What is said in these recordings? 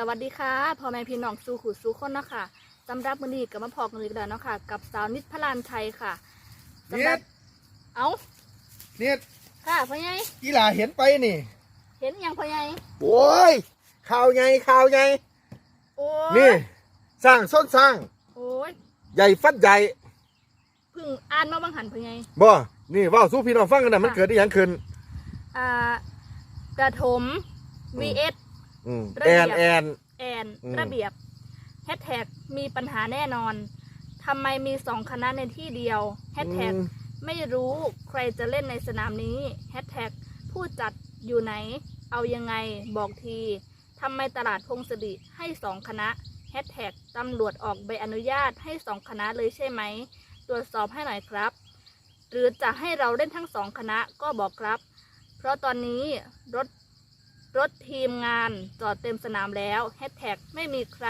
สวัสดีค่ะพ่อแม่พี่น้องสู่ขุสู่คนเนาะค่ะสำหรับมื้อนี้ก็มาพอกันอีกแล้วเนาะค่ะ กับสาวนิดพลานชัยค่ะสำหรับนิดเอ้าเนี่ยค่ะพ่อใหญ่กีฬาเห็นไปนี่ เห็นยังพ่อใหญ่โอ้ยข่าวไงข่าวไงโอ้ยนี่สร้างส้นสร้าง โอ้ยใหญ่ฟัดใหญ่เพิ่งอ่านมาบางหันพ่อใหญ่บ่นี่เว่าสู้พี่น้องฟังกันนะมันค่ะเกิดได้หยังขึ้นอ่าประถม vs อืมระแอเบียนบแอน แอนอืม ระเบียบแฮชแท็กมีปัญหาแน่นอนทำไมมีสองคณะในที่เดียวแฮชแท็กอืมไม่รู้ใครจะเล่นในสนามนี้แฮชแท็กผู้จัดอยู่ไหน เอายังไงบอกทีทำไมตลาดพงศดิให้สองคณะแฮชแท็กตำรวจออกใบอนุญาตให้สองคณะเลยใช่ไหม ตรวจสอบให้หน่อยครับ หรือจะให้เราเล่นทั้งสองคณะก็บอกครับ เพราะตอนนี้รถ รถทีมงานจอดเต็มสนามแล้วแฮชแท็กไม่มีใคร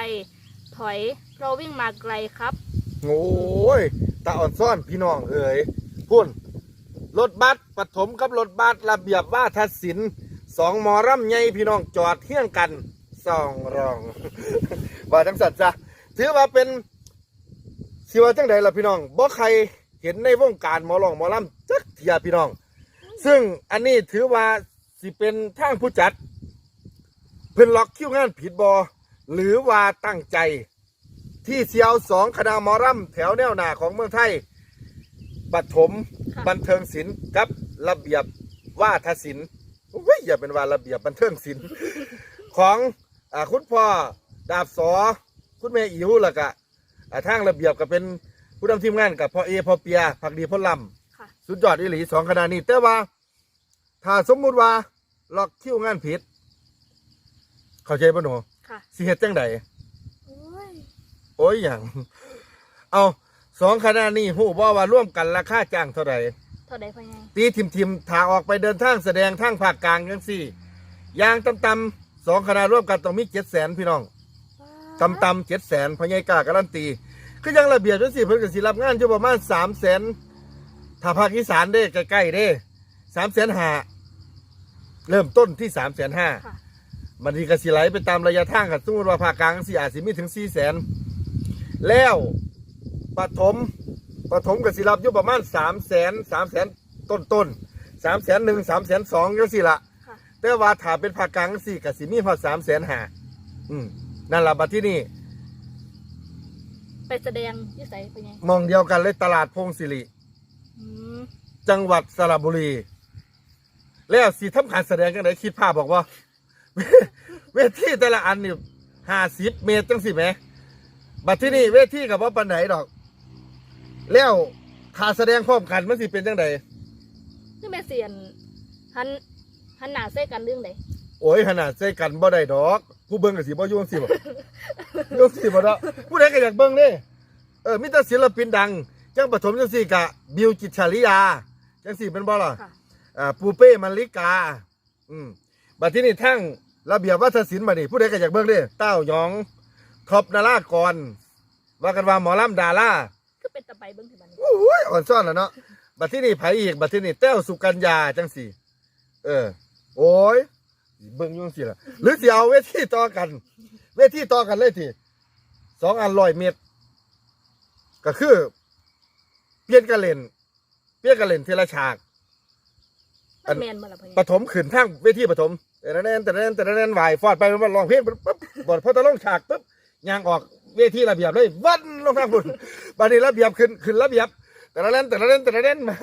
ถอยเพราะวิ่งมาไกลครับ โอ้ยตาอ่อนซ่อนพี่น้องเอ๋ยพุ่นรถบัสปฐมกับรถบัสระเบียบว่าทศิลป์สองหมอร่ำใหญ่พี่น้องจอดเที่ยงกันสองรอง ว่าจังสัตว์จ้ะถือว่าเป็นสิว่าจังใดล่ะพี่น้องบ่ใครเห็นในวงการหมอลองหมอลำจักเทียพี่น้อง ซึ่งอันนี้ถือว่า สิเป็นทางผู้จัด เพิ่นล็อกคิวงานผิดบอหรือว่าตั้งใจที่เสียวสองคณะหมอรำแถวแนวหน้าของเมืองไทยปฐมค่ะบันเทิงศิลป์กับระเบียบว่าทศิลป์เว้ยอย่าเป็นว่าระเบียบบันเทิงศิลป์ของอาคุณพ่อดาบสอคุณแม่อิ๋วแล้วก็อ่าทางระเบียบก็เป็นผู้นำทีมงานกับพ่อเอพ่อเปียผักดีพ่อลำค่ะสุดยอดอีหลีสองคณะนี้แต่ว่า ถ้าสมมุติว่าล็อกคิวงานผิด เข้าใจป่ะหนูค่ะสิเฮ็ดจังใดโอ้ยโอ้ยอย่าง เอาสองคณะนี้หูบ่ว่าร่วมกันราคาจ้างเท่าไหร่เท่าใดพ่อใหญ่ตีทิมทิมๆถ้าออกไปเดินทางแสดงทางภาคกลางยังสี่ยางตำตำๆสองคณะร่วมกันต้องมีเจ็ดแสนพี่น้อง ตำตำเจ็ดแสนพญายกล้าการันตีคือยังระเบียบจังสี่เพิ่นก็สิรับงานอยู่ประมาณสามแสนถ้าภาคอีสานเด้ใกล้ๆเด้ สามแสนห้าเริ่มต้นที่สามแสนห้าค่ะมันทีก็สิไหลไปตามระยะทางกันสมมติว่าภาคกลางสิอาจสิมีถึงสี่แสนแล้วปฐมปฐมกับสิรับอยู่ประมาณสามแสนสามแสนต้นต้นสามแสนหนึ่งสามแสนสองจังสิละค่ะ แต่ว่าถ้าเป็นภาคกลางสี่กับสิมีพอสามแสนห้าอืมนั่นละบัดที่นี่ ไปแสดงอยี่ไสพ่อใหญ่มองเดียวกันเลยตลาดพงศิริ อืมจังหวัดสระบุรี แล้วสีทำการแสดงกันไหนคิดภาพบอกว่า เวทีแต่ละอันนี่ห้าสิบเมตรจังสิแหมบัดที่นี่เวทีกับว่าปันไหนดอก แล้วถ้าแสดงพร้อมกันมันสิเป็นจังไดนี่แม่เสียนหันหันหน้าเส้กันเรื่องใดโอ้ยขนาดใส่กันบ่ได้ดอกผู้เบิ่งก็สิบ่อยุ่จังสิบ่อยุ่จังสิบ่ดอกผู้ใดก็อยากเบิ่งเด้เออมีแต่ศิลปินดังจังปฐมจังสี่กะบิวจิตรชาลิยาจังสี่เป็นบ่ล่ะค่ะ อ่าปูเป้มันลิกา อืมบัดที่นี่ทั้งระเบียบวัฒนศิลป์มานี่ผู้ใดก็อยากเบิ่งเด้เต้าหยองท็อปนารากร ว่ากันว่าหมอลำดาราคือเป็นตะไบเบิ้งถึงบัดนี้โอ้ยอ่อนซ่อนแล้วเนาะบัดที่นี่ไผอีกบัดที่นี่แต้วสุกัญญาจังสี่ เออ โอ้ยเบิ่งอยุ่จังสี่ล่ะหรือสิเอาเวทีต่อกัน เวทีต่อกันเลยทีสองอันร้อยเมตร ก็คือ เปลี่ยนกันเล่น เปลี่ยนกันเล่นทีละฉาก อัมันนแมนมาละพ่อใหปญ่ฐมขืนทั้งเวทีปฐมแต่ละแนนแต่ละแนนแต่ละแนนไหวฟอดไปมันร้องเพลงปุ๊บบทพอตะลงฉากปุ๊บยางออกเวทีระเบียบเลยวันลงทางบุญบัดนี้ระเบียบขึ้นขึ้นระเบียบ แต่ละแนนแต่ละแนนแต่ละแนนมา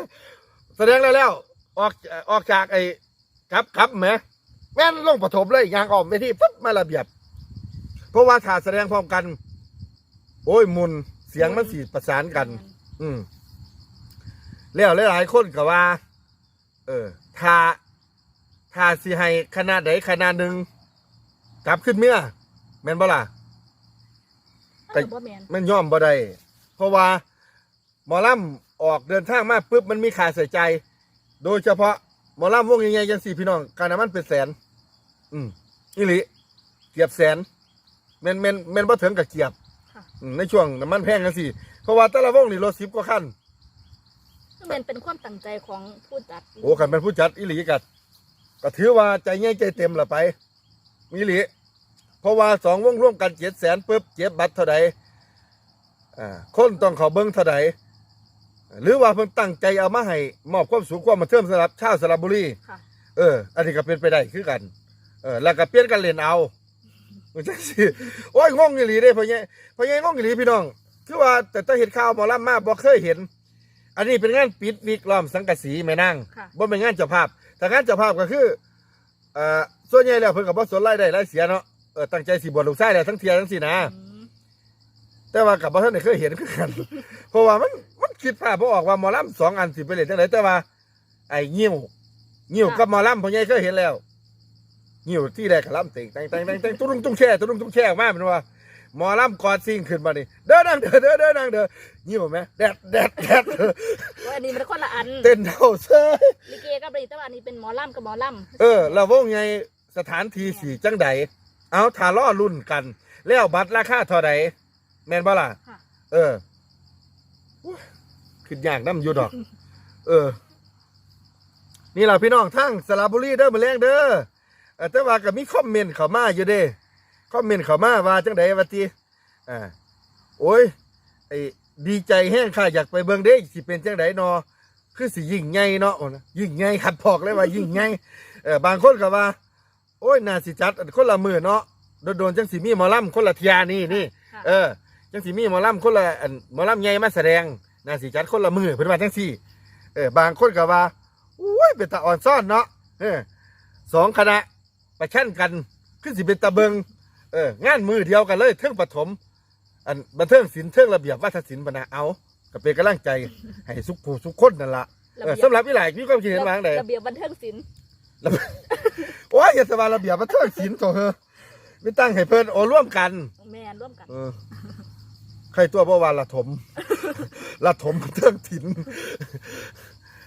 แสดงแล้วแล้วออกออกจากไอ้ครับครับแหมแม่นลงปฐมเลยยางออกเวทีปุ๊บมาระเบียบ เพราะว่าถ้าแสดงพร้อมกัน โอ้ยมุนเสียงมันสีประสานกัน อืมแล้วหลายๆคนก็ว่า เออ ถ้าถ้าสิให้ขนาดใดขนาดหนึ่งกลับขึ้นเมื่อแม่นบ่ล่ะมันก็บ่แมนมันย่อมบ่ได้เพราะว่าหมอลำออกเดินทางมาปุ๊บมันมีค่าใส่ใจโดยเฉพาะหมอลำวงใหญ่ๆจังสี่พี่น้องการน้ำมันเป็นแสน อืมอีหลีเกียบแสนแม่นแม่นแม่นบ่ถึงกับเกียบค่ะ อืมในช่วงน้ำมันแพงจังสี่เพราะว่าแต่ละวงนี่รถสิบกว่าคัน คือมันเป็นความตั้งใจของผู้จัดโอ้กันเป็นผู้จัดอีหลีกัดก็ถือว่าใจง่ายใจเต็มละไปอีหลีเพราะว่าสองวงร่วมกันเจ็ดแสนปุ๊บเจ็บบัตรเท่าใดอ่าคนต้องเขาเบิ้งเท่าใดหรือว่าเพิ่นตั้งใจเอามาให้มอบความสุขความมาเทิมสำหรับชาวสระบุรีค่ะเออ อันนี้ก็เป็นไปได้คือกัน เออ แล้วก็เปลี่ยนกันเล่นเอามันจังสิโอ้ยงงอีหลีเด้พ่อใหญ่พ่อใหญ่งงอีหลีพี่น้อง คือว่าแต่ถ้าเห็นข่าวหมอลำมาบ่เคยเห็น อันนี้เป็นงานปิดวิกล้อมสังกะสีแม่นางค่ะ บ่เป็นงานเจ้าภาพ แต่งานเจ้าภาพก็คือเอ่อส่วนใหญ่แล้วเพิ่นก็บ่สนรายได้รายเสียเนาะเออตั้งใจสิบวชลูกชายแล้วทั้งเทียทั้งสินะ อืมแต่ว่ากับบ่ทันได้เคยเห็นคือกัน เพราะว่ามันมันคิดภาพบ่ออกว่าหมอลำสองอันสิไปเล่นจังไดแต่ว่า ไอ้งิ้วงิ้วกับหมอลำพ่อใหญ่เคยเห็นแล้วงิ้วที่แรกก็ลำเต็งแต่งแต่งแต่งแต่งตุ้งตุ้งแช่ตุ้งตุ้งแช่ออกมาเป็นว่า หมอลำกอดซิ่งขึ้นมานี่เด้อนั่งเด้อเด้อเด้อนั่งเด้องิ้วไหมแดดแดดแดดว่าอันนี้มันคนละอันเต้นเท่าเซ้ยลิเกกับรีแต่ว่าอันนี้เป็นหมอลำกับหมอลำเออแล้วว่าไงสถานที่สี่จังใดเอาทาล่อรุ่นกัน แล้วบัตรราคาเท่าใดแม่นบ่ล่ะค่ะเอออุ๊ยขึ้นยากน้ำอยู่ดอก เออ นี่แหละพี่น้องทั้งสระบุรีเด้อมาแรงเด้อเออแต่ว่าก็มีคอมเมนต์เข้ามาอยู่เด้ คอมเมนต์เข้ามาว่าจังใดว่าติอ่าโอ้ยไอ้ดีใจแห้งค่ะอยากไปเบิ่งเด้สิเป็นจังใดนอคือสิยิ่งใหญ่เนาะโอ้นะยิ่งใหญ่ขัดพอกเลยว่ายิ่งใหญ่เออบางคนก็ว่า โอ้ยน่าสิจัดคนละมือเนาะโดนๆจังสิมีหมอลำคนละเทียนี่นี่ค่ะเออจังสีมีหมอลำคนละอันหมอลำใหญ่มาแสดงน่าสิจัดคนละมือเพิ่นว่าจังสี่เออบางคนก็ว่าอุ้ยเป็นตาอ่อนซ่อนเนาะเออสองคณะประชันกันขึ้นสิเป็นตะเบิง เอองานมือเดียวกันเลยเทิงปฐมอันบันเทิงศิลป์เทิงระเบียบวัฒนศิลป์ปนะเอาก็เป็นกำลังใจให้สุขผู้สุขคนนั่นละเออสำหรับพี่หลายพี่ความคิดเห็นว่าจั่งใดระเบียบบันเทิงศิลป์โอ้ยอย่าสบายระเบียบวัฒนศิลป์โถเฮอไม่ตั้งให้เพิ่นโอร่วมกันแมนร่วมกันเออใครตัวเมื่อวานละถมละถมเทิงถิ่น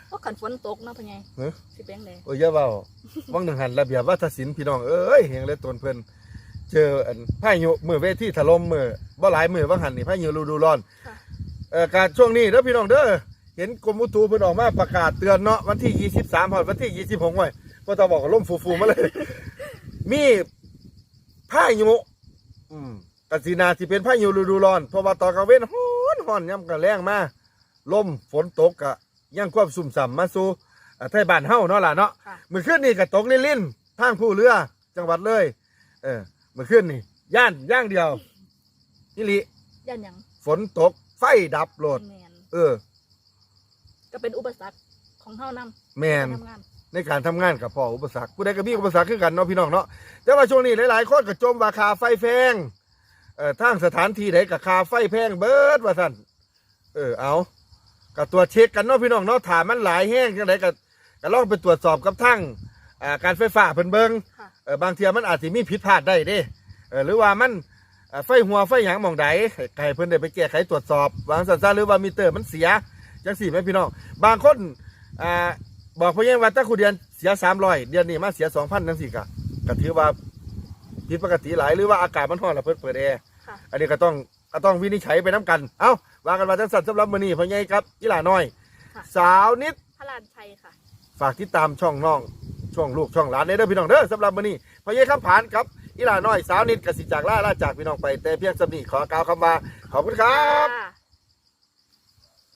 เพราะขันฝนตกเนาะพ่อใหญ่เอ้อสิเป็นไงโอ้ยอย่าเบาวังหนึ่งหันระเบียบวัฒนศิลป์พี่น้องเอ้ยเฮงเลยตนเพิ่น เจออันพายุมือเวทีถล่มมือบ่หลายมือวังหันนี่พายุฤดูร้อนค่ะเอ่อการช่วงนี้เด้อพี่น้องเด้อเห็นกรมอุตุเพิ่นออกมาประกาศเตือนเนาะวันที่ 23พอดวันที่ 26ไว้ก็ต้องบอกว่าล่มฟูๆมาเลย มีพายุอืมกสินาสิเป็นพายุฤดูร้อนเพราะว่าตอนกลางเว้นฮ้อนฮ้อนย่ำกันแรงมาลมฝนตกกะยังควบสุ่มสัมมาสู่อ่าไทยบ้านเฮาเนาะล่ะเนาะค่ะเมื่อคืนนี่ก็ตกลิ่นๆทางผู้เรือ จังหวัดเลย เออ เมื่อคืนนี่ย่านย่างเดียวนี่ลิย่านหยังฝนตกไฟดับโหลด แมนเออ ก็เป็นอุปสรรคของเฮานำแมนทำงานในการทำงานกับพ่ออุปสรรคผู้ใดก็มีอุปสรรคคือกันเนาะพี่น้องเนาะแต่ว่าช่วงนี้หลายๆคนก็จมว่าคาไฟแพงเอ่อทางสถานที่ไหนกับคาไฟแพงเบิดว่าท่านเออเอากับตัวจเช็คกันเนาะพี่น้องเนาะถามมันหลายแห้งจังไดก็ก็ลองไปตรวจสอบกับทั้งอ่าการไฟฟ้าเพิ่นเบิงค่ะเออบางเทียมันอาจสิมีผิดพลาดได้เด้เออหรือว่ามันเอ่อไฟหัวไฟหยังหมองใดให้ให้เพิ่นได้ไปแก้ไขตรวจสอบวางสันซาหรือว่ามิเตอร์มันเสียจังสี่ไหมพี่น้องบางคนอ่าบอกพ่อยังว่าถ้าคุณเดือนเสียสามร้อยเดือนนี้มาเสียสองพันนั่นสิกะก็ถือว่าผิดปกติหลายหรือว่าอากาศมันร้อนแล้วเพิ่นเปิดแอร์ค่ะอันนี้ก็ต้องก็ต้องวินิจฉัยไปน้กัน เอ้าว่ากันมาจังสัตว์สำหรับมื้อนี้พ่อใหญ่ครับอีหลาน้อยค่ะสาวนิดพระลานชัยค่ะ ฝากติดตามช่องน้อง ช่องลูกช่องหลานเด้อพี่น้องเด้อสำหรับมื้อนี้พ่อใหญ่คำผานครับอีหลาน้อยสาวนิดกสิจากล่าล่าจากพี่น้องไปแต่เพียงสำนี้ขอกล่าวคำว่าขอบคุณครับ